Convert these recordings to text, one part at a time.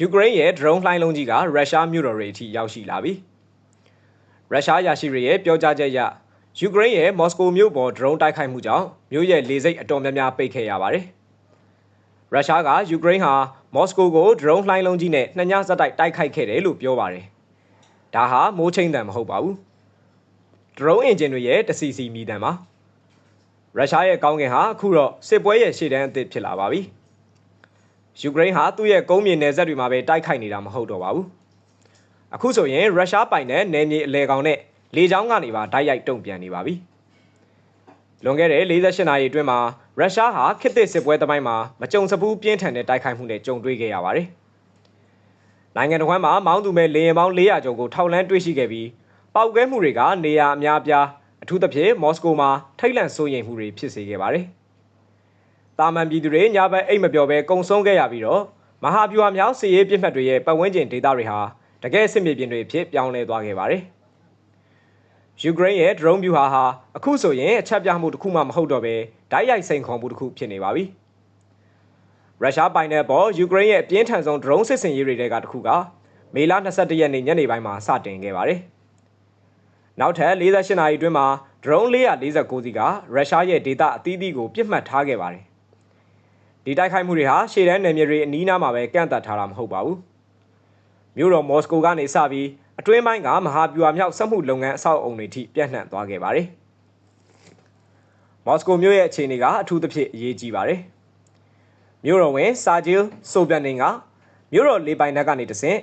ယူကရိန်းရဲ့ဒရုန်းလှိုင်းလုံးကြီးကရုရှားမြို့တော်တွေအထိရောက်ရှိလာပြီရုရှားယာရှိတွေရဲ့ပြောကြားချက်အရယူကရိန်းရဲ့မော်စကိုမြို့ပေါ်ဒရုန်းတိုက်ခိုက်မှုကြောင့်မြို့ရဲ့လေဆိပ်အတော်များများပိတ်ခဲ့ရပါတယ်ရုရှားကယူကရိန်းဟာမော်စကိုကိုဒရုန်းလှိုင်းလုံးကြီးနဲ့နှစ်ညဇက်တိုက်တိုက်ခိုက်ခဲ့တယ်လို့ပြောပါတယ်ဒါဟာမိုးချင်းတန်မဟုတ်ပါဘူးဒရုန်းအင်ဂျင်တွေရဲ့တစီစီမီတန်ပါရုရှားရဲ့ကောင်းကင်ဟာအခုတော့စစ်ပွဲရဲ့ရှေ့တန်းအသစ်ဖြစ်လာပါပြီ။ ယူကရိန်းဟာသူ့ရဲ့ကုန်းမြေနယ်စပ်တွေမှာပဲတိုက်ခိုက်နေတာမဟုတ်တော့ပါဘူး။အခုဆိုရင်ရုရှားပိုင်တဲ့နယ်မြေအလဲကောင်နဲ့လေကြောင်းကနေပါတိုက်ရိုက်တုံ့ပြန်နေပါပြီ။လွန်ခဲ့တဲ့48နာရီအတွင်းမှာရုရှားဟာခေတ်သစ်စစ်ပွဲသမိုင်းမှာမကြုံစဘူးပြင်းထန်တဲ့တိုက်ခိုက်မှုနဲ့ကြုံတွေ့ခဲ့ရပါတယ်။နိုင်ငံတော်မှာမောင်းသူမဲ့လေယာဉ်ပေါင်း400ကျော်ကိုထောက်လန်းတွေ့ရှိခဲ့ပြီးပောက်ကွဲမှုတွေကနေရာအများအပြားအထူးသဖြင့်မော်စကိုမှာထိတ်လန့်စိုးရိမ်မှုတွေဖြစ်စေခဲ့ပါတယ်။ တာမန်ပြည်သူတွေညဘက်အိတ်မပျော်ပဲကုံဆုံးခဲ့ရပြီးတော့မဟာဗျူဟာမြောက်စစ်ရေးပြစ်မှတ်တွေရဲ့ပတ်ဝန်းကျင်ဒေသတွေဟာတကယ်စစ်မြေပြင်တွေဖြစ်ပြောင်းလဲသွားခဲ့ပါတယ်။ယူကရိန်းရဲ့ drone ဗျူဟာဟာအခုဆိုရင်အချက်ပြမှုတစ်ခုမှမဟုတ်တော့ပဲဓာတ်ရိုက်စိန်ခေါ်မှုတစ်ခုဖြစ်နေပါပြီ။ရုရှားပိုင်တဲ့ပေါ်ယူကရိန်းရဲ့အပြင်းထန်ဆုံး drone စစ်စင်ရေးတွေကတစ်ခုကမေလ22ရက်နေ့ညနေပိုင်းမှာစတင်ခဲ့ပါတယ်။နောက်ထပ်48နာရီအတွင်းမှာ drone 449စီးကရုရှားရဲ့ဒေတာအသီးသီးကိုပြစ်မှတ်ထားခဲ့ပါတယ်။ ဒီတိုက်ခိုက်မှုတွေဟာရှေ့တန်းနယ်မြေတွေအနီးအနားမှာပဲကန့်သတ်ထားတာမဟုတ်ပါဘူး။မြို့တော်မော်စကိုကနေစပြီးအတွင်းပိုင်းကမဟာဗျူဟာမြောက်စက်မှုလုပ်ငန်းအဆောက်အုံတွေထိပြန့်နှံ့သွားခဲ့ပါတယ်။မော်စကိုမြို့ရဲ့အခြေအနေကအထူးသဖြင့်အရေးကြီးပါတယ်။မြို့တော်ဝင်စာဂျီလ်ဆိုဗန်နင်ကမြို့တော်လေပိုင်နက်ကနေတဆင့်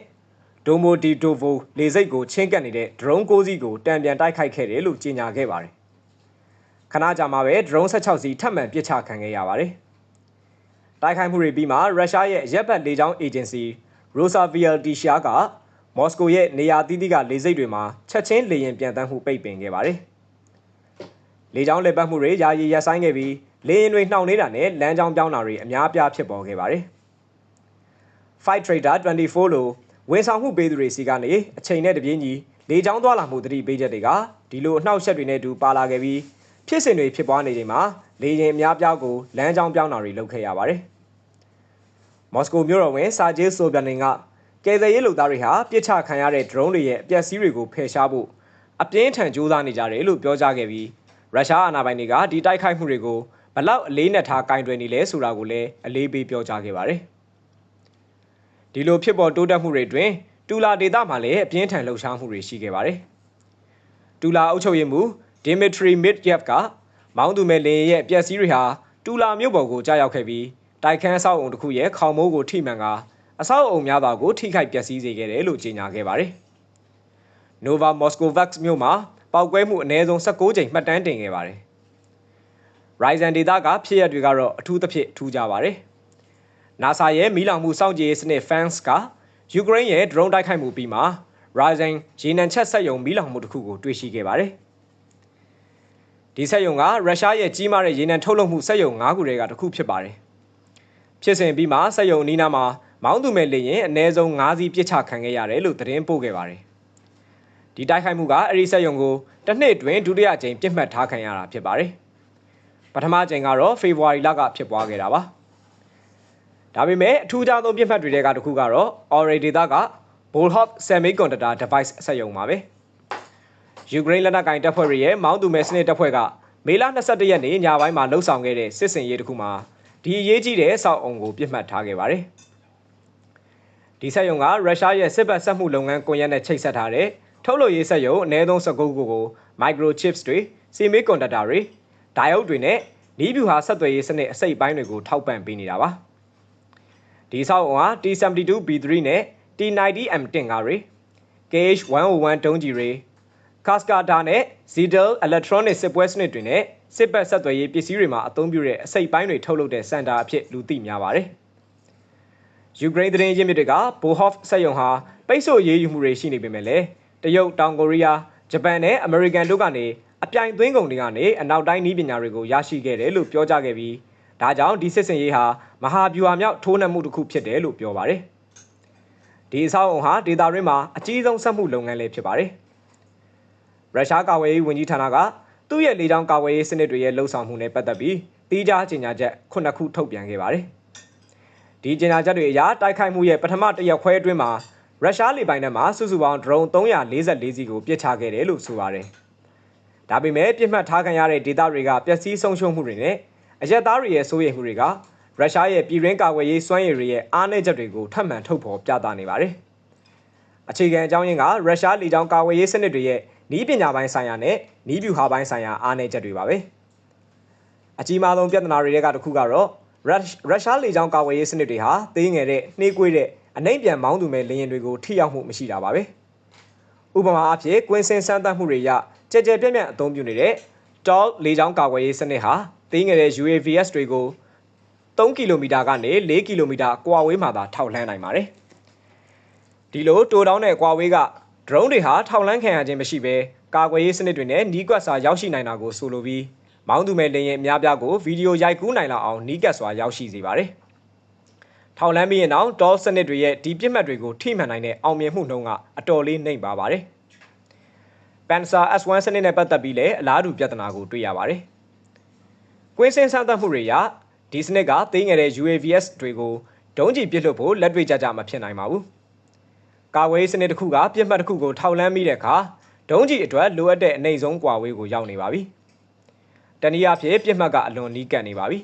ဒိုမိုဒီဒိုဗိုလေဆိပ်ကိုချင်းကပ်နေတဲ့ drone 6စီးကိုတံပြန်တိုက်ခိုက်ခဲ့တယ်လို့ကြေညာခဲ့ပါတယ်။ခဏကြာမှပဲ drone 16စီးထပ်မံပစ်ချခံခဲ့ရပါတယ်။ တိုက်ခိုက်မှုတွေပြီးမှရုရှားရဲ့ရက်ဘတ်လေကြောင်းအေဂျင်စီ Rosaviel Tisha ကမော်စကိုရဲ့နေရာတီးတီးကလေဆိပ်တွေမှာချက်ချင်းလေယာဉ်ပြန်တမ်းမှုပိတ်ပင်ခဲ့ပါတယ်။လေကြောင်းလက်ပတ်မှုတွေယာယီရပ်ဆိုင်းခဲ့ပြီးလေယာဉ်တွေနှောင့်နှေးတာနဲ့လမ်းကြောင်းပြောင်းတာတွေအများအပြားဖြစ်ပေါ်ခဲ့ပါတယ်။ Fight Trader 24လို့ဝန်ဆောင်မှုပေးသူတွေစီကနေအချိန်နဲ့တပြေးညီလေကြောင်းသွားလာမှုတတိပေးချက်တွေကဒီလိုအနှောက်အယှက်တွေနဲ့တူပါလာခဲ့ပြီးဖြစ်စဉ်တွေဖြစ်ပွားနေချိန်မှာလေရင်အများပြားကိုလမ်းကြောင်းပြောင်းတာတွေလုပ်ခဲ့ရပါတယ်။ မော်စကိုမြို့တော်ဝင်စာဂျေးဆိုဗျန်နင်ကကယ်ဆယ်ရေးလုပ်သားတွေဟာပြစ်ချခံရတဲ့ drone တွေရဲ့အပျက်စီးတွေကိုဖယ်ရှားဖို့အပြင်းထန်ကြိုးစားနေကြတယ်လို့ပြောကြားခဲ့ပြီးရုရှားအာဏာပိုင်တွေကဒီတိုက်ခိုက်မှုတွေကိုဘလောက်အလေးနက်ထားကင်တွယ်နေလဲဆိုတာကိုလည်းအလေးပေးပြောကြားခဲ့ပါတယ်။ဒီလိုဖြစ်ပေါ်တိုးတက်မှုတွေတွင်တူလာဒေသမှာလည်းအပြင်းထန်လှုပ်ရှားမှုတွေရှိခဲ့ပါတယ်။တူလာအုပ်ချုပ်ရေးမှူးဒီမီထရီမစ်ယက်ဖ်ကမောင်းသူမဲ့လင်ရဲ့ပျက်စီးတွေဟာတူလာမြို့ပေါ်ကိုကြားရောက်ခဲ့ပြီး တိုက်ခန်းအဆောက်အုံတစ်ခုရဲ့ခေါင်မိုးကိုထိမှန်ကအဆောက်အအုံများစွာကိုထိခိုက်ပျက်စီးစေခဲ့တယ်လို့ကြေညာခဲ့ပါတယ်။ Nova Moscovax မြို့မှာပောက်ကွဲမှုအနည်းဆုံး16ကြိမ်မှတ်တမ်းတင်ခဲ့ပါတယ်။ Ryzen ဒေတာကဖြစ်ရပ်တွေကတော့အထူးသဖြင့်ထူးကြပါတယ်။ NASA ရဲ့မီးလောင်မှုစောင့်ကြည့်ရေးစနစ် FANS ကယူကရိန်းရဲ့ drone တိုက်ခိုက်မှုပြီးမှာ Ryzen ရေနံချက်ဆက်ယုံမီးလောင်မှုတစ်ခုကိုတွေ့ရှိခဲ့ပါတယ်။ဒီဆက်ယုံကရုရှားရဲ့ကြီးမားတဲ့ရေနံထုတ်လုပ်မှုဆက်ယုံ၅ခုတည်းကတစ်ခုဖြစ်ပါတယ်။ ဖြစ်စဉ်ပြီးမှာဆက်ယုံအနီးနားမှာမောင်းသူမဲ့လေရင်အ ਨੇ ဆုံး၅စီးပြစ်ချခံခဲ့ရတယ်လို့သတင်းပို့ခဲ့ပါတယ်။ဒီတိုက်ခိုက်မှုကအဲ့ဒီဆက်ယုံကိုတစ်နှစ်တွင်ဒုတိယကြိမ်ပြစ်မှတ်ထားခံရတာဖြစ်ပါတယ်။ပထမကြိမ်ကတော့ဖေဖော်ဝါရီလကဖြစ်ပွားခဲ့တာပါ။ဒါပေမဲ့အထူးခြားဆုံးပြစ်မှတ်တွေထဲကတစ်ခုကတော့ Oray Data က Bolhov Semiconductor Device အဆက်ယုံပါပဲယူကရိန်းလက်နက်ကင်တပ်ဖွဲ့တွေရဲ့မောင်းသူမဲ့စနစ်တပ်ဖွဲ့ကမေလ22ရက်နေ့ညပိုင်းမှာလှုပ်ဆောင်ခဲ့တဲ့စစ်စင်ရေးတစ်ခုမှာ ဒီအရေးကြီးတဲ့အဆောက်အုံကိုပြစ်မှတ်ထားခဲ့ပါတယ်ဒီဆက်ယုံကရုရှားရဲ့စစ်ဘက်ဆက်မှုလုပ်ငန်းကွန်ရက်နဲ့ချိတ်ဆက်ထားတဲ့ထုတ်လုပ်ရေးဆက်ယုံအနည်းဆုံး19ခုကို microchips တွေ semiconductor တွေ diode တွေနဲ့နီးဗျူဟာဆက်သွယ်ရေးစနစ်အစိတ်ပိုင်းတွေကိုထောက်ပံ့ပေးနေတာပါ။ဒီဆောက်အုံဟာ T72B3 နဲ့ T90M10 ကားတွေ KH101 တုံး ကြီးတွေ Cascada နဲ့ Zidel Electronic စစ်ပွဲစနစ်တွေနဲ့စစ်ပတ်ဆက်သွယ်ရေးပစ္စည်းတွေမှာအသုံးပြုတဲ့အစိတ်ပိုင်းတွေထုတ်လုပ်တဲ့စင်တာအဖြစ်လူသိများပါတယ်။ယူကရိန်းသတင်းရင်းမြစ်တွေက Bohov စက်ရုံဟာပိတ်ဆို့ရေးယူမှုတွေရှိနေပေမဲ့လည်းတရုတ်တောင်ကိုရီးယားဂျပန်နဲ့အမေရိကန်တို့ကနေအပြိုင်သွင်းကုန်တွေကနေအနောက်တိုင်းနည်းပညာတွေကိုရရှိခဲ့တယ်လို့ပြောကြားခဲ့ပြီးဒါကြောင့်ဒီစစ်စင်ရေးဟာမဟာဗျူဟာမြောက်ထိုးနှက်မှုတစ်ခုဖြစ်တယ်လို့ပြောပါတယ်။ဒီအဆောက်အုံဟာဒေတာရင်းမှာအကြီးဆုံးစက်မှုလုပ်ငန်းလေးဖြစ်ပါတယ်။ ရုရှားကာကွယ်ရေးဝန်ကြီးဌာနကသူ့ရဲ့လေကြောင်းကာကွယ်ရေးစနစ်တွေရဲ့လှုပ်ဆောင်မှုနဲ့ပတ်သက်ပြီးတီးခြားကြေညာချက်ခုနှစ်ခုထုတ်ပြန်ခဲ့ပါတယ်။ဒီဒီကြေညာချက်တွေအရတိုက်ခိုက်မှုရဲ့ပထမတစ်ရက်ခွဲအတွင်းမှာရုရှားလေပိုင်ထဲမှာစုစုပေါင်းဒရုန်း344စီးကိုပစ်ချခဲ့တယ်လို့ဆိုပါတယ်။ဒါပေမဲ့ပြစ်မှတ်ထားခံရတဲ့ဒေသတွေကပျက်စီးဆုံးရှုံးမှုတွေနဲ့အရက်သားတွေရဲ့စိုးရိမ်မှုတွေကရုရှားရဲ့ပြည်ရင်းကာကွယ်ရေးစွမ်းရည်တွေရဲ့အားနည်းချက်တွေကိုထပ်မံထုတ်ဖော်ပြသနေပါတယ်။အခြေခံအကြောင်းရင်းကရုရှားလေကြောင်းကာကွယ်ရေးစနစ်တွေရဲ့ ဤပညာပိုင်းဆိုင်ရာနဲ့ဤဗျူဟာပိုင်းဆိုင်ရာအားနည်းချက်တွေပါပဲ။အကြီးမားဆုံးပြဿနာတွေကတစ်ခုကတော့ရုရှားလေကြောင်းကာကွယ်ရေးစနစ်တွေဟာသေးငယ်တဲ့နှေးကွေးတဲ့အနှိမ့်ပြန်မောင်းသူမဲ့လေယာဉ်တွေကိုထိရောက်မှုမရှိတာပါပဲ။ဥပမာအဖြစ်ကွင်းစင်စမ်းသပ်မှုတွေရကြကြပြန့်ပြန့်အသုံးပြုနေတဲ့ TOL လေကြောင်းကာကွယ်ရေးစနစ်ဟာသေးငယ်တဲ့ UAVs တွေကို3ကီလိုမီတာကနေ4ကီလိုမီတာကွာဝေးမှသာထောက်လှမ်းနိုင်ပါတယ်။ဒီလိုတိုးတောင်းတဲ့ကွာဝေးက drone တွေဟာထောက်လှမ်းခံရခြင်းမရှိဘဲကာကွယ်ရေးစနစ်တွေနဲ့နီးကွက်စွာရောက်ရှိနိုင်တာကိုဆိုလိုပြီးမောင်းသူမဲ့လေရင်အများပြားကိုဗီဒီယိုရိုက်ကူးနိုင်လောက်အောင်နီးကပ်စွာရောက်ရှိစေပါတယ်။ထောက်လန်းပြီးရင်တော့ DOL စနစ်တွေရဲ့ဒီပြစ်မှတ်တွေကိုထိမှန်နိုင်တဲ့အောင်မြင်မှုနှုန်းကအတော်လေးနှိမ်ပါပါတယ်။ Panzer S1 စနစ်နဲ့ပတ်သက်ပြီးလည်းအလားတူပြဿနာကိုတွေ့ရပါတယ်။ကွင်းစင်စမ်းသပ်မှုတွေအရဒီစနစ်ကသေးငယ်တဲ့ UAVs တွေကိုဒုံးကျည်ပစ်လွှတ်ဖို့လက်တွေ့ကြကြမဖြစ်နိုင်ပါဘူး။ ကာဝေးစနစ်တစ်ခုကပြစ်မှတ်တစ်ခုကိုထောက်လန်းပြီးတဲ့အခါဒုံးကျည်အတွက်လိုအပ်တဲ့အနိုင်ဆုံးကွာဝေးကိုရောက်နေပါပြီ။တနည်းအားဖြင့်ပြစ်မှတ်ကအလွန်နီးကပ်နေပါပြီ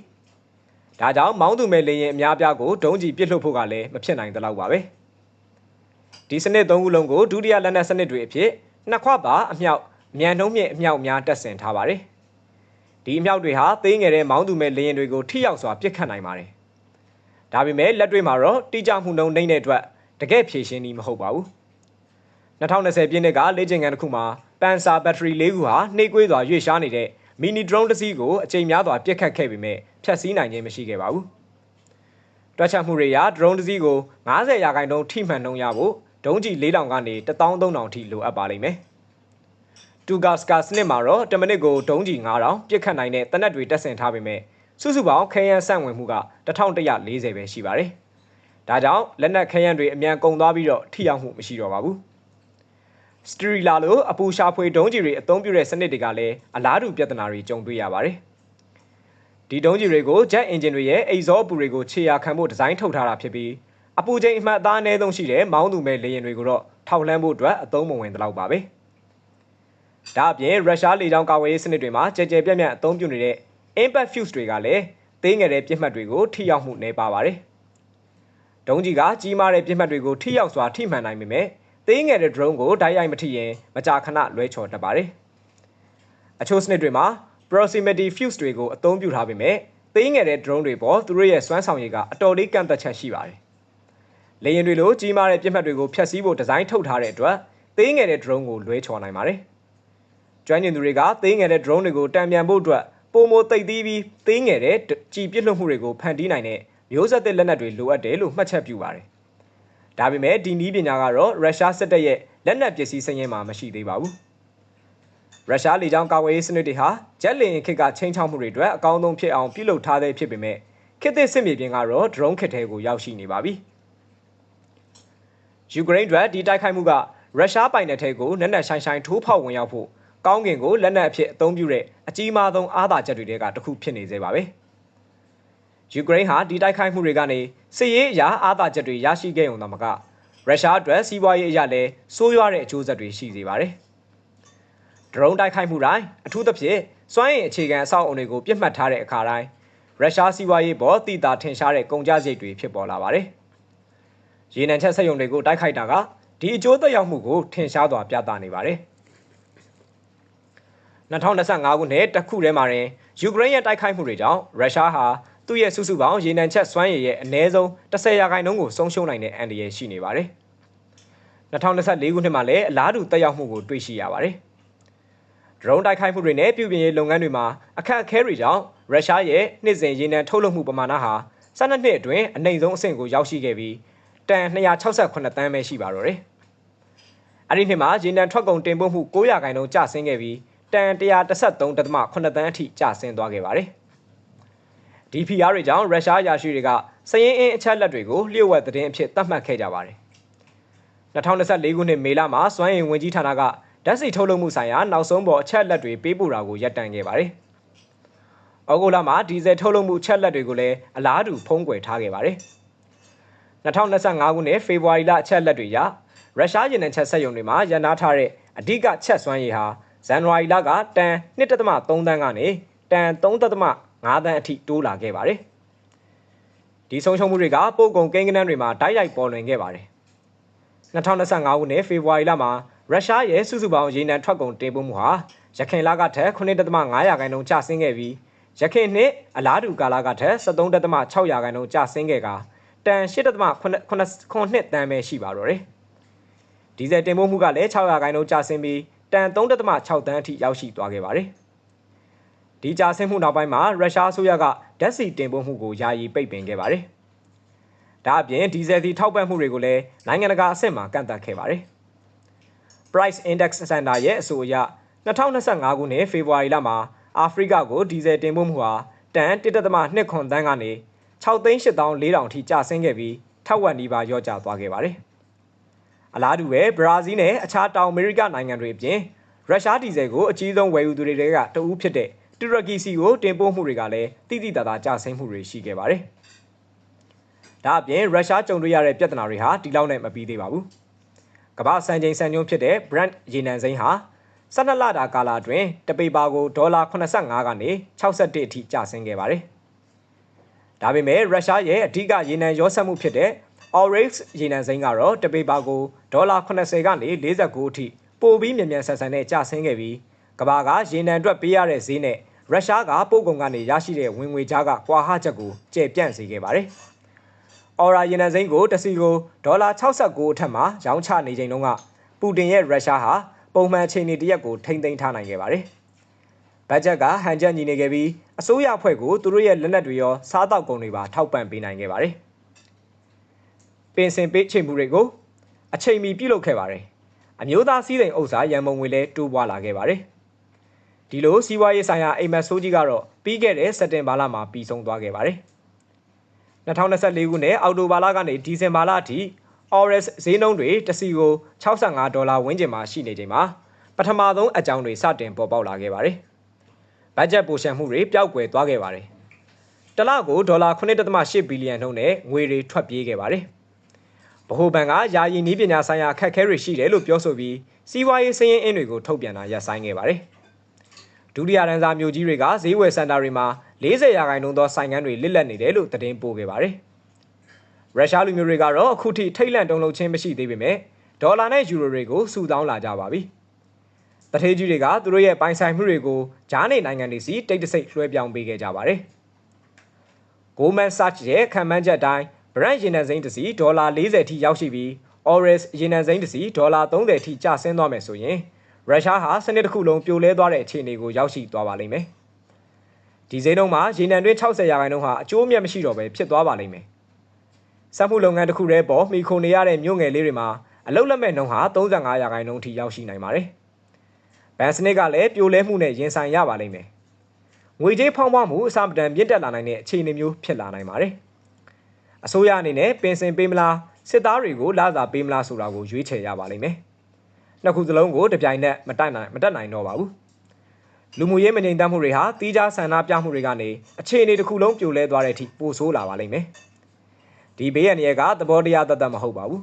။ဒါကြောင့်မောင်းသူမဲ့လေရင်အများပြားကိုဒုံးကျည်ပစ်လွှတ်ဖို့ကလည်းမဖြစ်နိုင်သလောက်ပါပဲ။ဒီစနစ်သုံးခုလုံးကိုဒုတိယလက်နက်စနစ်တွေအဖြစ်နှစ်ခွပါအမြောက်မြန်နှုံးမြင့်အမြောက်များတက်ဆင်ထားပါတယ်။ဒီအမြောက်တွေဟာသေးငယ်တဲ့မောင်းသူမဲ့လေရင်တွေကိုထိရောက်စွာပစ်ခတ်နိုင်ပါတယ်။ဒါပေမဲ့လက်တွေ့မှာတော့တိကျမှုနှုန်းနှိမ့်တဲ့အတွက် တကယ်ဖြည့်ရှင်းနေမဟုတ်ပါဘူး။2020ပြည့်နှစ်ကလေ့ကျင့်ခန်းတစ်ခုမှာပန်ဆာဘက်ထရီ၄ခုဟာနှိပ်ကွေးစွာရွေ့ရှားနေတဲ့မီနီဒရုန်းတစ်စီးကိုအချိန်များစွာပစ်ခတ်ခဲ့ပေမဲ့ဖျက်ဆီးနိုင်ခြင်းမရှိခဲ့ပါဘူး။တွက်ချက်မှုတွေအရဒရုန်းတစ်စီးကို90ရာခိုင်နှုန်းထိမှန်နှုံရဖို့ဒုံးကျည်4000ကနေ13000ထိလိုအပ်ပါလိမ့်မယ်။တူဂါစကာစနစ်မှာတော့10မိနစ်ကိုဒုံးကျည်9000ပစ်ခတ်နိုင်တဲ့တနက်တွေတက်ဆင်ထားပေမဲ့စုစုပေါင်းခဲယမ်းဆန့်ဝင်မှုက1140ပဲရှိပါတယ်။ ဒါကြောင့်လက်နက်ခဲယမ်းတွေအမြန်ကုန်သွားပြီးတော့ထိရောက်မှုမရှိတော့ပါဘူး။စတရီလာလိုအပူရှာဖွေဒုံးကျည်တွေအသုံးပြုတဲ့စနစ်တွေကလည်းအလားတူပြဿနာတွေကြုံတွေ့ရပါတယ်။ဒီဒုံးကျည်တွေကို jet engine တွေရဲ့အိတ်ဇောအပူတွေကိုခြေရာခံဖို့ဒီဇိုင်းထုတ်ထားတာဖြစ်ပြီးအပူချိန်အမှတ်အသားအနည်းဆုံးရှိတဲ့မောင်းသူမဲ့လေယာဉ်တွေကိုတော့ထောက်လှမ်းဖို့အတွက်အသုံးမဝင်သလောက်ပါပဲ။ဒါအပြင်ရုရှားလေကြောင်းကာကွယ်ရေးစနစ်တွေမှာကြဲကြဲပြန့်ပြန့်အသုံးပြုနေတဲ့ impact fuse တွေကလည်းသေးငယ်တဲ့ပြစ်မှတ်တွေကိုထိရောက်မှုနည်းပါပါတယ်။ ဒုံးကျည်ကကြီးမားတဲ့ပြစ်မှတ်တွေကိုထိရောက်စွာထိမှန်နိုင်ပေမဲ့သေးငယ်တဲ့ drone ကိုဓာတ်ရိုက်မထိရင်မကြာခဏလွဲချော်တတ်ပါတယ်။အချို့စနစ်တွေမှာ proximity fuse တွေကိုအသုံးပြုထားပေမဲ့သေးငယ်တဲ့ drone တွေပေါ်သူတို့ရဲ့စွမ်းဆောင်ရည်ကအတော်လေးကန့်သက်ချက်ရှိပါတယ်။လေယာဉ်တွေလိုကြီးမားတဲ့ပြစ်မှတ်တွေကိုဖျက်ဆီးဖို့ဒီဇိုင်းထုတ်ထားတဲ့အတွက်သေးငယ်တဲ့ drone ကိုလွဲချော်နိုင်ပါတယ်။ကျွမ်းကျင်သူတွေကသေးငယ်တဲ့ drone တွေကိုတံပြန်ဖို့အတွက်ပုံမသိပ်သီးပြီးသေးငယ်တဲ့ကြည်ပြစ်လွှတ်မှုတွေကိုဖန်တီးနိုင်တဲ့ မျိုးဆက်သစ်လက်နက်တွေလိုအပ်တယ်လို့မှတ်ချက်ပြုပါတယ်ဒါပေမဲ့ဒီနည်းပညာကတော့ရုရှားစစ်တပ်ရဲ့လက်နက်ပစ္စည်းစရင်မှာမရှိသေးပါဘူးရုရှားလေကြောင်းကာကွယ်ရေးစနစ်တွေဟာဂျက်လင်ခေတ်ကချင်းချောက်မှုတွေအတွက်အကောင်းဆုံးဖြစ်အောင်ပြုလုပ်ထားတဲ့ဖြစ်ပေမဲ့ခေတ်သစ်စစ်မြေပြင်ကတော့ drone ခေတ်ထဲကိုရောက်ရှိနေပါပြီယူကရိန်းအတွက်ဒီတိုက်ခိုက်မှုကရုရှားပိုင်နယ်ထဲကိုနက်နက်ရှိုင်းရှိုင်းထိုးဖောက်ဝင်ရောက်ဖို့ကောင်းကင်ကိုလက်နက်အဖြစ်အသုံးပြုတဲ့အကြီးမားဆုံးအားသာချက်တွေကတစ်ခုဖြစ်နေသေးပါပဲ။ ယူကရိန်းဟာဒီတိုက်ခိုက်မှုတွေကနေစစ်ရေးအရာအားသာချက်တွေရရှိခဲ့ုံသာမကရုရှားအတွက်စီးပွားရေးအရာလည်းစိုးရွားတဲ့အကျိုးဆက်တွေရှိစေပါတယ်။ဒရုန်းတိုက်ခိုက်မှုတိုင်းအထူးသဖြင့်စွမ်းအင်အခြေခံအဆောက်အအုံတွေကိုပြစ်မှတ်ထားတဲ့အခါတိုင်းရုရှားစီးပွားရေးပေါ်တည်တာထင်ရှားတဲ့ကုန်ကျစရိတ်တွေဖြစ်ပေါ်လာပါတယ်။ရေနံချက်စက်ရုံတွေကိုတိုက်ခိုက်တာကဒီအကျိုးသက်ရောက်မှုကိုထင်ရှားစွာပြသနေပါတယ်။2025ခုနှစ်တခုထဲမှာတင်ယူကရိန်းရဲ့တိုက်ခိုက်မှုတွေကြောင့်ရုရှားဟာ သူ့ရဲ့စုစုပေါင်းရေနံချက်စွမ်းရည်ရဲ့အနည်းဆုံး10ရာခိုင်နှုန်းကိုဆုံးရှုံးနိုင်တဲ့အန္တရာယ်ရှိနေပါတယ်။2024ခုနှစ်မှာလည်းအလားတူတက်ရောက်မှုကိုတွေ့ရှိရပါတယ်။ဒရုန်းတိုက်ခိုက်မှုတွေနဲ့ပြုပြင်ရေးလုပ်ငန်းတွေမှာအခက်အခဲတွေကြောင့်ရုရှားရဲ့နှစ်စဉ်ရေနံထုတ်လုပ်မှုပမာဏဟာ12နှစ်အတွင်းအနိမ့်ဆုံးအဆင့်ကိုရောက်ရှိခဲ့ပြီးတန်268တန်းပဲရှိပါတော့တယ်။အဲ့ဒီနှစ်မှာရေနံထွက်ကုန်တင်ပို့မှု900ခန့်နှုန်းကျဆင်းခဲ့ပြီးတန်133.8တန်းအထိကျဆင်းသွားခဲ့ပါတယ်။ ဒီ PR တွေကြောင့်ရုရှားရာရှိတွေကစရင်အင်းအချက်လက်တွေကိုလျှို့ဝှက်သတင်းအဖြစ်သတ်မှတ်ခဲ့ကြပါတယ်။2024ခုနှစ်မေလမှာစွမ်းအင်ဝန်ကြီးဌာနကဓာတ်ဆီထုတ်လုပ်မှုဆိုင်ရာနောက်ဆုံးပေါ်အချက်လက်တွေပေးပို့တာကိုရပ်တန့်ခဲ့ပါတယ်။ဩဂုတ်လမှာဒီဇယ်ထုတ်လုပ်မှုအချက်လက်တွေကိုလည်းအလားတူဖုံးကွယ်ထားခဲ့ပါတယ်2025ခုနှစ်ဖေဖော်ဝါရီလအချက်လက်တွေအရရုရှားရေနံချက်ဆက်ယုံတွေမှာရန်နာထားတဲ့အဓိကချက်စွမ်းရည်ဟာဇန်နဝါရီလကတန်1.3တန်းကနေတန် 3.5တန်းအထိတိုးလာခဲ့ပါတယ်။ဒီဆုံးရှုံးမှုတွေကပို့ကုန်ကိန်းဂဏန်းတွေမှာတိုက်ရိုက်ပေါ်လွင်ခဲ့ပါတယ်။2025ခုနှစ်ဖေဖော်ဝါရီလမှာရုရှားရဲ့စုစုပေါင်းရေနံထွက်ကုန်တင်ပို့မှုဟာရခိုင်လကထက်9.5ရာခိုင်နှုန်းကျဆင်းခဲ့ပြီးရခိုင်နှစ်အလားတူကာလကထက်73.6ရာခိုင်နှုန်းကျဆင်းခဲ့ကတန်8.8တန်းပဲရှိပါတော့တယ်။ဒီဇယ်တင်ပို့မှုကလည်း6ရာခိုင်နှုန်းကျဆင်းပြီးတန်3.6တန်းအထိရောက်ရှိသွားခဲ့ပါတယ်။ ဒီကျဆင်းမှုနောက်ပိုင်းမှာရုရှားအစိုးရကဓာတ်ဆီတင်ပို့မှုကိုယာယီပိတ်ပင်ခဲ့ပါတယ်။ဒါအပြင်ဒီဇယ်စီထောက်ပံ့မှုတွေကိုလည်းနိုင်ငံတကာအဆင့်မှာကန့်သတ်ခဲ့ပါတယ်။ Price Index Center ရဲ့အဆိုအရ2025ခုနှစ်ဖေဖော်ဝါရီလမှာအာဖရိကကိုဒီဇယ်တင်ပို့မှုဟာတန်1.2ခွန်တန်းကနေ6,8400ထိကျဆင်းခဲ့ပြီးထက်ဝက်နီးပါးလျော့ကျသွားခဲ့ပါတယ်။အလားတူပဲဘရာဇီးနဲ့အခြားတောင်အမေရိကနိုင်ငံတွေအပြင်ရုရှားဒီဇယ်ကိုအကြီးဆုံးဝယ်ယူသူတွေကတဦးဖြစ်တဲ့ တူရကီစီကိုတင်ပို့မှုတွေကလည်းတိတိတသာကျဆင်းမှုတွေရှိခဲ့ပါတယ်။ဒါအပြင်ရုရှားကြုံတွေ့ရတဲ့ပြဿနာတွေဟာဒီလောက်နဲ့မပြီးသေးပါဘူး။ကမ္ဘာစံချိန်စံညွှန်းဖြစ်တဲ့ Brent ရေနံစိမ်းဟာ12လတာကာလအတွင်းတပေပါကိုဒေါ်လာ85ကနေ61အထိကျဆင်းခဲ့ပါတယ်။ဒါပေမဲ့ရုရှားရဲ့အဓိကရေနံရောစက်မှုဖြစ်တဲ့ Oryx ရေနံစိမ်းကတော့တပေပါကိုဒေါ်လာ80ကနေ49အထိပိုပြီးမြန်မြန်ဆန်ဆန်နဲ့ကျဆင်းခဲ့ပြီးကမ္ဘာကရေနံအတွက်ပေးရတဲ့ဈေးနဲ့ ရုရှားကပို့ကုန်ကနေရရှိတဲ့ဝင်ငွေကြားကကွာဟချက်ကိုကျယ်ပြန့်စေခဲ့ပါတယ်။ Aura ရေနံစိမ်းကိုတစီကိုဒေါ်လာ69အထက်မှာရောင်းချနေချိန်တုန်းကပူတင်ရဲ့ရုရှားဟာပုံမှန်ချိန်နေတရက်ကိုထိမ့်သိမ်းထားနိုင်ခဲ့ပါတယ်။ဘတ်ဂျက်ကဟန်ချက်ညီနေခဲ့ပြီးအစိုးရအဖွဲ့ကိုသူတို့ရဲ့လက်နက်တွေရောစားတောက်ကုန်တွေပါထောက်ပံ့ပေးနိုင်ခဲ့ပါတယ်။ပင်စင်ပေးချိန်မှုတွေကိုအချိန်မီပြုလုပ်ခဲ့ပါတယ်။အမျိုးသားစည်းစိမ်ဥစ္စာရန်ပုံငွေလည်းတိုးပွားလာခဲ့ပါတယ်။ ဒီလိုစီးပွားရေးဆိုင်ရာအိမ်မက်ဆိုးကြီးကတော့ပြီးခဲ့တဲ့စက်တင်ဘာလမှာပြီးဆုံးသွားခဲ့ပါတယ်။2024ခုနှစ်အောက်တိုဘာလကနေဒီဇင်ဘာလအထိ Oris ဈေးနှုန်းတွေတစီကို65ဒေါ်လာဝန်းကျင်မှာရှိနေချိန်မှာပထမဆုံးအကြောင်းတွေစတင်ပေါ်ပေါက်လာခဲ့ပါတယ်။ဘတ်ဂျက်ပိုရှံမှုတွေပျောက်ကွယ်သွားခဲ့ပါတယ်။တလကိုဒေါ်လာ9.8ဘီလီယံနှုန်းနဲ့ငွေတွေထွက်ပြေးခဲ့ပါတယ်။ဗဟိုဘဏ်ကယာယီနည်းပညာဆိုင်ရာခက်ခဲတွေရှိတယ်လို့ပြောဆိုပြီးစီးပွားရေးစည်းရင်းအင်းတွေကိုထုတ်ပြန်တာရပ်ဆိုင်းခဲ့ပါတယ်။ ဒုတိယရန်စာမျိုးကြီးတွေကဈေးဝယ်စင်တာတွေမှာ40ရာခိုင်နှုန်းသောဆိုင်ငန်းတွေလစ်လက်နေတယ်လို့သတင်းပို့ခဲ့ပါတယ်။ရုရှားလူမျိုးတွေကတော့အခုထိထိတ်လန့်တုန်လှုပ်ခြင်းမရှိသေးပေမဲ့ဒေါ်လာနဲ့ယူရိုတွေကိုစုဆောင်းလာကြပါပြီ။တထေးကြီးတွေကသူတို့ရဲ့ပိုင်ဆိုင်မှုတွေကိုဂျားနေနိုင်ငံတွေစီတိတ်တဆိတ်လွှဲပြောင်းပေးခဲ့ကြပါတယ်။ Goldman Sachs ရဲ့ခံမှန်းချက်အတိုင်း Brent ရေနံစိမ်းတစ်စီဒေါ်လာ40ထိရောက်ရှိပြီး Oris ရေနံစိမ်းတစ်စီဒေါ်လာ30ထိကျဆင်းသွားမယ်ဆိုရင် ရုရှားဟာစနစ်တစ်ခုလုံးပြိုလဲသွားတဲ့အခြေအနေကိုရောက်ရှိသွားပါလိမ့်မယ်။ဒီဈေးနှုန်းမှာရေနံတွင်း60ရာခိုင်နှုန်းဟာအကျိုးမြတ်မရှိတော့ဘဲဖြစ်သွားပါလိမ့်မယ်စက်မှုလုပ်ငန်းတစ်ခုတည်းပေါ်မှီခိုနေရတဲ့မြို့ငယ်လေးတွေမှာအလုတ်လက်မဲ့နှုန်းဟာ35ရာခိုင်နှုန်းထိရောက်ရှိနိုင်ပါတယ်။ဘဏ်စနစ်ကလည်းပြိုလဲမှုနဲ့ရင်ဆိုင်ရပါလိမ့်မယ်။ငွေကြေးဖောင်းပွားမှုအစမတန်မြင့်တက်လာနိုင်တဲ့အခြေအနေမျိုးဖြစ်လာနိုင်ပါတယ်။အစိုးရအနေနဲ့ပင်စင်ပေးမလားစစ်သားတွေကိုလာစာပေးမလားဆိုတာကိုရွေးချယ်ရပါလိမ့်မယ်။ နှစ်ခုစလုံးကိုတပြိုင်နက်မတိုက်နိုင်မတက်နိုင်တော့ပါဘူး။လူမှုရေးမငြိမ်သက်မှုတွေဟာတီးခြားဆန္ဒပြမှုတွေကနေအခြေအနေတစ်ခုလုံးပြိုလဲသွားတဲ့အထိပိုဆိုးလာပါလိမ့်မယ်။ဒီဘေးရန်ရဲ့ကသဘောတရားတသက်မဟုတ်ပါဘူး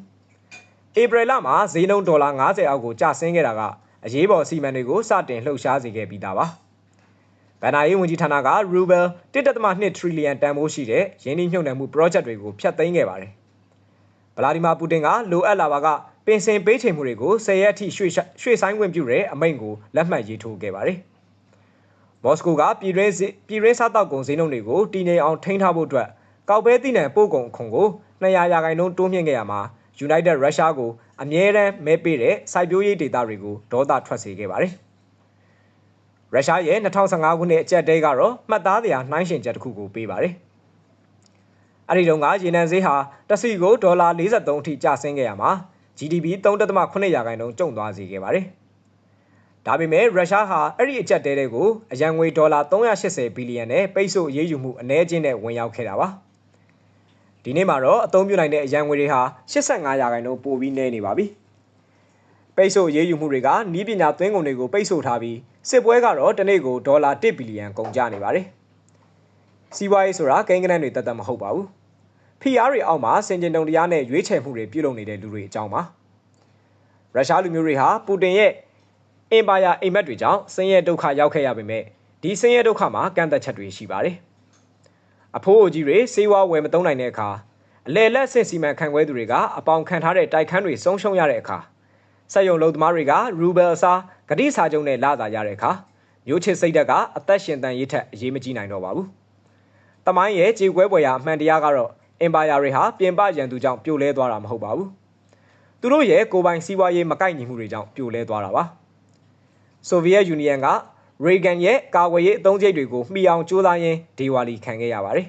ဧပြီလမှာဈေးနှုန်းဒေါ်လာ90အောက်ကိုကျဆင်းခဲ့တာကအရေးပေါ်စီမံတွေကိုစတင်လှုပ်ရှားစေခဲ့ပြီးသားပါဗန်နာရေးဝန်ကြီးဌာနက ruble 1.2 trillion တန်ဖိုးရှိတဲ့ရင်းနှီးမြှုပ်နှံမှု project တွေကိုဖျက်သိမ်းခဲ့ပါတယ်ဗလာဒီမာပူတင်ကလိုအပ်လာပါက ပင်စင်ပေးချိန်မှုတွေကို၁၀ရက်ထိရွှေ့ရွှေ့ဆိုင်းခွင့်ပြုတဲ့အမိန့်ကိုလက်မှတ်ရေးထိုးခဲ့ပါတယ်မော်စကိုကပြည်တွင်းပြည်တွင်းစားတောက်ကုန်ဈေးနှုန်းတွေကိုတည်ငြိမ်အောင်ထိန်းထားဖို့အတွက်ကောက်ပဲတိနံပို့ကုန်ခွန်ကို200ရာခိုင်နှုန်းတိုးမြှင့်ခဲ့ရမှာ United Russia ကိုအမြဲတမ်းမဲပေးတဲ့စိုက်ပျိုးရေးဒေသတွေကိုဒေါသထွက်စေခဲ့ပါတယ်။ရုရှားရဲ့2015ခုနှစ်အကြက်တဲကတော့မှတ်သားစရာနှိုင်းရှင်ချက်တစ်ခုကိုပေးပါတယ်။အဲဒီတုန်းကရေနံဈေးဟာတစီကိုဒေါ်လာ43အထိကျဆင်းခဲ့ရမှာ GDP 3.8ရာခိုင်နှုန်းကျုံသွားစေခဲ့ပါတယ်။ဒါပေမဲ့ရုရှားဟာအဲ့ဒီအကြက်တဲတွေကိုအရန်ငွေဒေါ်လာ380ဘီလီယံနဲ့ပိတ်ဆို့အရေးယူမှုအနည်းချင်းနဲ့ဝင်ရောက်ခဲ့တာပါ။ဒီနေ့မှာတော့အသုံးပြုနိုင်တဲ့အရန်ငွေတွေဟာ85ရာခိုင်နှုန်းပိုပြီးနည်းနေပါပြီ။ပိတ်ဆို့ရေးယူမှုတွေကနီးပညာသွင်းကုန်တွေကိုပိတ်ဆို့ထားပြီးစစ်ပွဲကတော့တစ်နေ့ကိုဒေါ်လာ1ဘီလီယံကုန်ကျနေပါတယ်။စီးပွားရေးဆိုတာကိန်းဂဏန်းတွေတသက်မဟုတ်ပါဘူး။ ဖိအားတွေအောက်မှာစင်ကျင်တုံတရားနဲ့ရွေးချယ်မှုတွေပြုလုပ်နေတဲ့လူတွေအကြောင်းပါရုရှားလူမျိုးတွေဟာပူတင်ရဲ့အင်ပါယာအိမ်မက်တွေကြောင့်ဆင်းရဲဒုက္ခရောက်ခဲ့ရပေမဲ့ဒီဆင်းရဲဒုက္ခမှာကန့်သက်ချက်တွေရှိပါတယ်အဖိုးအိုကြီးတွေစေဝါဝယ်မသုံးနိုင်တဲ့အခါအလေလက်ဆင့်စီမံခန့်ခွဲသူတွေကအပေါင်ခံထားတဲ့တိုက်ခန်းတွေဆုံးရှုံးရတဲ့အခါစက်ရုံလုံသမားတွေကရူဘယ်အစားဂတိစာချုပ်နဲ့လာသာရတဲ့အခါမျိုးချစ်စိတ်ဓာတ်ကအသက်ရှင်တန်ရေးထက်အရေးမကြီးနိုင်တော့ပါဘူး။တမိုင်းရဲ့ကြေကွဲပွဲရာအမှန်တရားကတော့ အင်ပါယာတွေဟာပြင်ပရန်သူကြောင့်ပြိုလဲသွားတာမဟုတ်ပါဘူး။သူတို့ရဲ့ကိုယ်ပိုင်စီးပွားရေးမကိုက်ညီမှုတွေကြောင့်ပြိုလဲသွားတာပါ။ဆိုဗီယက်ယူနီယံကရေဂန်ရဲ့ကာကွယ်ရေးအသုံးစရိတ်တွေကိုမှီအောင်ကြိုးစားရင်းဒေဝါလီခံခဲ့ရပါတယ်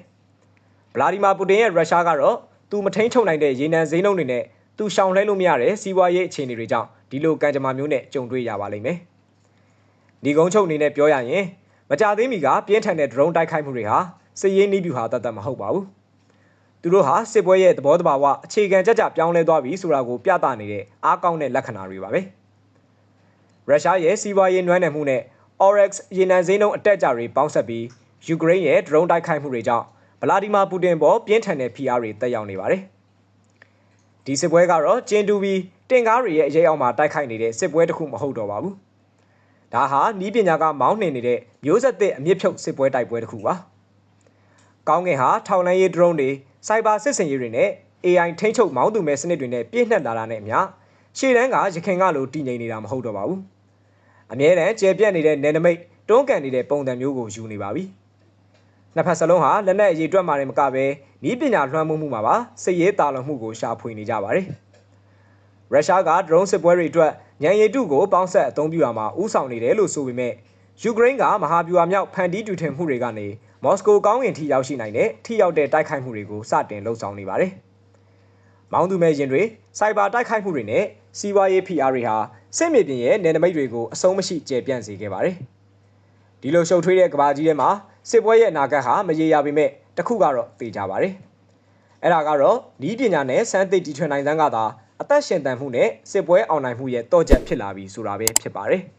။ဗလာဒီမာပူတင်ရဲ့ရုရှားကတော့သူမထိန်ချုပ်နိုင်တဲ့ရေနံဈေးနှုန်းတွေနဲ့သူရှောင်လှဲလို့မရတဲ့စီးပွားရေးအခြေအနေတွေကြောင့်ဒီလိုကံကြမ္မာမျိုးနဲ့ကြုံတွေ့ရပါလိမ့်မယ်။ဒီကုန်းချုပ်အနေနဲ့ပြောရရင်မကြသေးမီကပြင်းထန်တဲ့ဒရုန်းတိုက်ခိုက်မှုတွေဟာစစ်ရေးနည်းဗျူဟာတတ်တတ်မဟုတ်ပါဘူး။ သူတို့ဟာစစ်ပွဲရဲ့သဘောတဘာဝအခြေခံကြကြပြောင်းလဲသွားပြီဆိုတာကိုပြသနေတဲ့အားကောင်းတဲ့လက္ခဏာတွေပါပဲ။ရုရှားရဲ့စီးပွားရေးနွမ်းနယ်မှုနဲ့ Oryx ရေနံဈေးနှုန်းအတက်အကျတွေပေါင်းဆက်ပြီးယူကရိန်းရဲ့ဒရုန်းတိုက်ခိုက်မှုတွေကြောင့်ဗလာဒီမာပူတင်ပေါ်ပြင်းထန်တဲ့ဖိအားတွေတက်ရောက်နေပါတယ်။ဒီစစ်ပွဲကတော့ကျင်းတူပြီးတင်ကားတွေရဲ့အရေးအောက်မှာတိုက်ခိုက်နေတဲ့စစ်ပွဲတစ်ခုမဟုတ်တော့ပါဘူး။ဒါဟာနီးပညာကမောင်းနှင်နေတဲ့မျိုးဆက်သစ်အမြင့်ဖြုတ်စစ်ပွဲတိုက်ပွဲတစ်ခုပါ။ကောင်းကင်ဟာထောင်လန်းရေးဒရုန်းတွေ စိုက်ဘာစစ်စင်ရေးတွေနဲ့ AI ထိန်းချုပ်မောင်းသူမဲ့စနစ်တွေနဲ့ပြည့်နှက်လာတာနဲ့အမျှရှေ့တန်းကရခိုင်ကလိုတည်ငြိမ်နေတာမဟုတ်တော့ပါဘူး။အမြဲတမ်းကျယ်ပြန့်နေတဲ့နယ်နိမိတ်တွန်းကန်နေတဲ့ပုံစံမျိုးကိုယူနေပါပြီ။နှစ်ဖက်စလုံးဟာလက်နက်အရေးတွက်မှလည်းမကပဲဤပညာလွှမ်းမိုးမှုမှာပါစစ်ရေးတာလွန်မှုကိုရှာဖွေနေကြပါတယ်။ရုရှားကဒရုန်းစစ်ပွဲတွေအတွက်ညံရည်တုကိုပေါင်းဆက်အသုံးပြုရမှာဥဆောင်နေတယ်လို့ဆိုပေမဲ့ ယူကရိန်းကမဟာဗျူဟာမြောက်ဖန်တီးတူထင်မှုတွေကနေမော်စကိုကောင်းကင်ထိရောက်ရှိနိုင်တဲ့ထိရောက်တဲ့တိုက်ခိုက်မှုတွေကိုစတင်လှုပ်ဆောင်နေပါတယ်။မောင်းသူမဲ့ရင်တွေစိုက်ဘာတိုက်ခိုက်မှုတွေနဲ့စီးပွားရေးဖိအားတွေဟာစစ်မြေပြင်ရဲ့နယ်နိမိတ်တွေကိုအဆုံးမရှိကျယ်ပြန့်စေခဲ့ပါတယ်။ဒီလိုရှုပ်ထွေးတဲ့ကဘာကြီးထဲမှာစစ်ပွဲရဲ့အနာဂတ်ဟာမရေရာပေမဲ့တစ်ခုကတော့သိကြပါတယ်။အဲ့ဒါကတော့ဤပညာနဲ့စမ်းသစ်တီထွင်နိုင်တဲ့ကသာအသက်ရှင်တန်မှုနဲ့စစ်ပွဲအောင်နိုင်မှုရဲ့တော့ချက်ဖြစ်လာပြီဆိုတာပဲဖြစ်ပါတယ်။